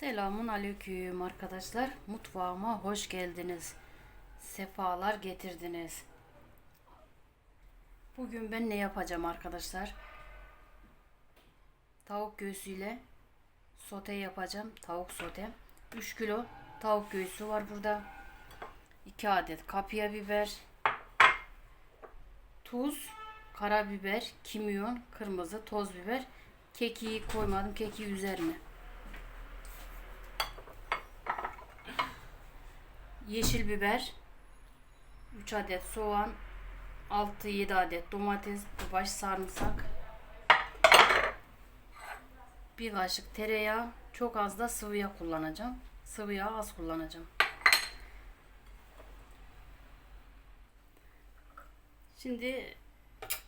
Selamun aleyküm arkadaşlar. Mutfağıma hoş geldiniz. Sefalar getirdiniz. Bugün ben ne yapacağım arkadaşlar? Tavuk göğsüyle sote yapacağım. Tavuk sote. 3 kilo tavuk göğsü var burada. 2 adet kapya biber. Tuz, karabiber, kimyon, kırmızı toz biber. Kekiği koymadım. Kekiği üzerine. Yeşil biber, 3 adet soğan, 6-7 adet domates, bir baş sarımsak, bir kaşık tereyağı, çok az da sıvı yağ kullanacağım. Sıvı yağ az kullanacağım. Şimdi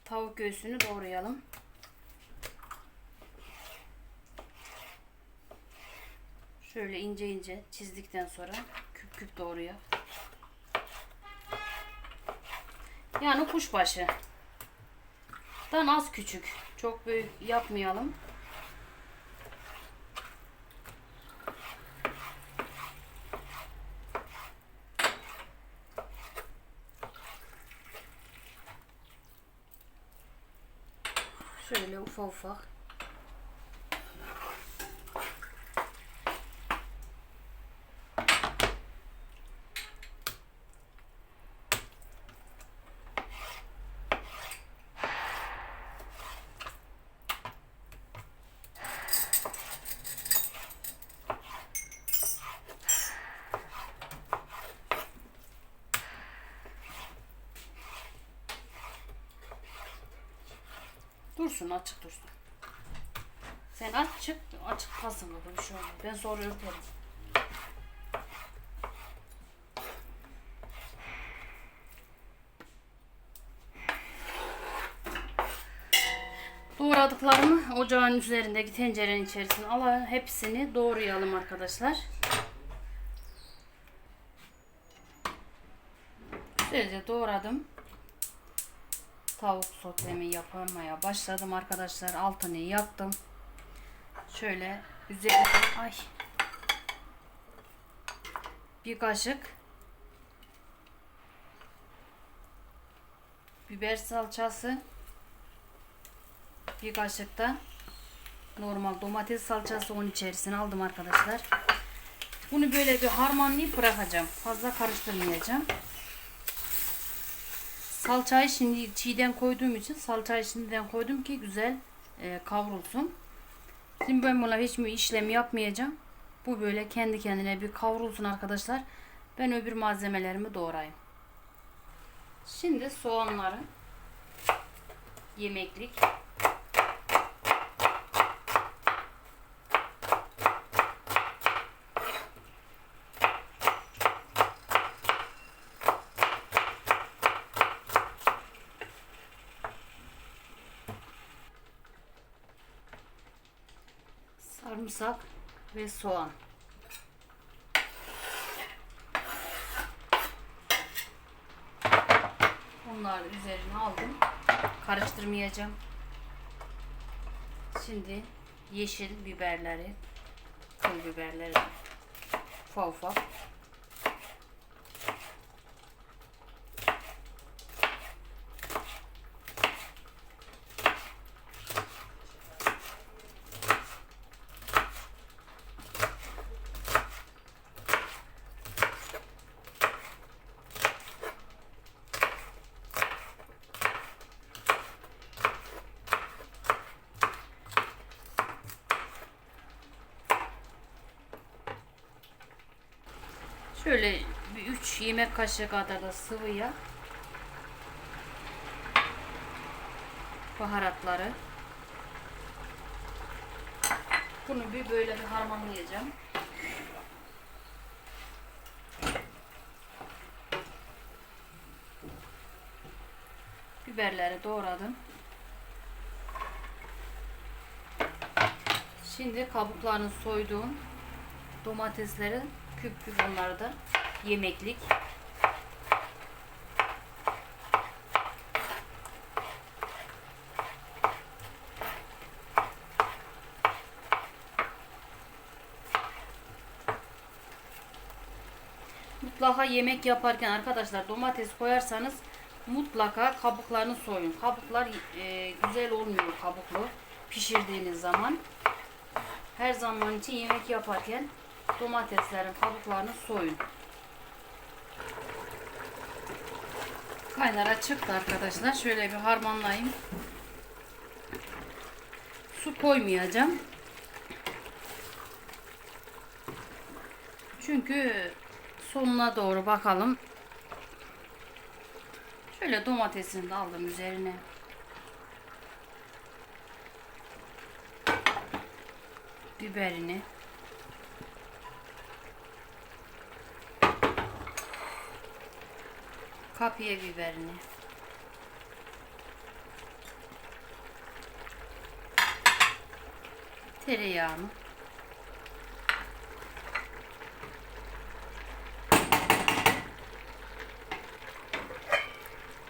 tavuk göğsünü doğrayalım. Şöyle ince ince çizdikten sonra küp doğruyor. Yani kuşbaşı. Dan az küçük. Çok büyük yapmayalım. Şöyle ufak ufak. Dursun açık dursun. Sen açık açık kalsın bir şey olmaz. Ben sonra örterim. Doğradıklarımı ocağın üzerindeki tencerenin içerisine alalım. Hepsini doğrayalım arkadaşlar. Güzelce doğradım tavuk sotemi yapmaya başladım arkadaşlar. Altını yaktım. Şöyle üzerine ay bir kaşık biber salçası bir kaşık da normal domates salçası onun içerisine aldım arkadaşlar. Bunu böyle bir harmanlayıp bırakacağım. Fazla karıştırmayacağım. Salçayı şimdi çiğden koyduğum için salçayı şimdiden koydum ki güzel e, kavrulsun. Şimdi ben buna hiçbir işlem yapmayacağım. Bu böyle kendi kendine bir kavrulsun arkadaşlar. Ben öbür malzemelerimi doğrayayım. Şimdi soğanları yemeklik sarımsak ve soğan. Bunları üzerine aldım. Karıştırmayacağım. Şimdi yeşil biberleri, pul biberleri ufak ufak Şöyle bir 3 yemek kaşığı kadar da sıvı yağ. Baharatları. Bunu bir böyle bir harmanlayacağım. Biberleri doğradım. Şimdi kabuklarını soyduğum domatesleri küp küp onları da yemeklik. Mutlaka yemek yaparken arkadaşlar domates koyarsanız mutlaka kabuklarını soyun. Kabuklar e, güzel olmuyor kabuklu pişirdiğiniz zaman. Her zaman için yemek yaparken domateslerin kabuklarını soyun. Kaynara çıktı arkadaşlar. Şöyle bir harmanlayayım. Su koymayacağım. Çünkü sonuna doğru bakalım. Şöyle domatesini de aldım üzerine. Biberini. Kapya biberini. Tereyağını.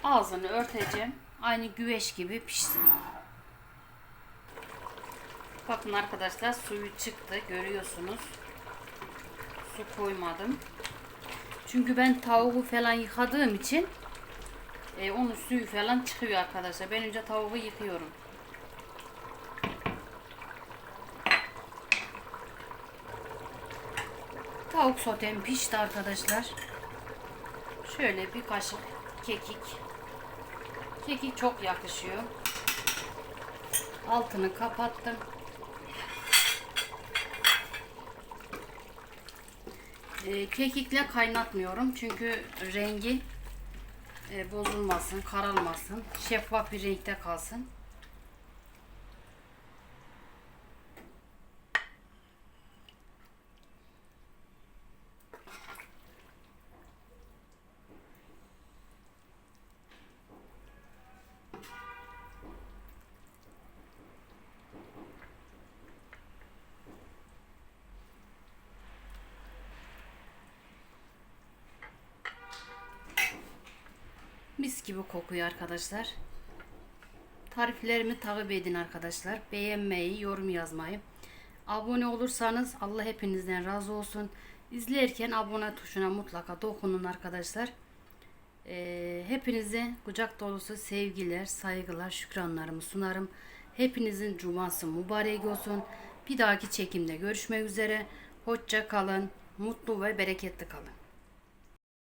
Ağzını örteceğim. Aynı güveç gibi pişsin. Bakın arkadaşlar suyu çıktı. Görüyorsunuz. Su koymadım. Çünkü ben tavuğu falan yıkadığım için e, onun suyu falan çıkıyor arkadaşlar. Ben önce tavuğu yıkıyorum. Tavuk sotem pişti arkadaşlar. Şöyle bir kaşık kekik. Kekik çok yakışıyor. Altını kapattım. Ee, kekikle kaynatmıyorum çünkü rengi e, bozulmasın, karalmasın, şeffaf bir renkte kalsın. Mis gibi kokuyor arkadaşlar. Tariflerimi takip edin arkadaşlar. Beğenmeyi, yorum yazmayı. Abone olursanız Allah hepinizden razı olsun. İzlerken abone tuşuna mutlaka dokunun arkadaşlar. Ee, hepinize kucak dolusu sevgiler, saygılar, şükranlarımı sunarım. Hepinizin cuması mübarek olsun. Bir dahaki çekimde görüşmek üzere. Hoşça kalın. Mutlu ve bereketli kalın.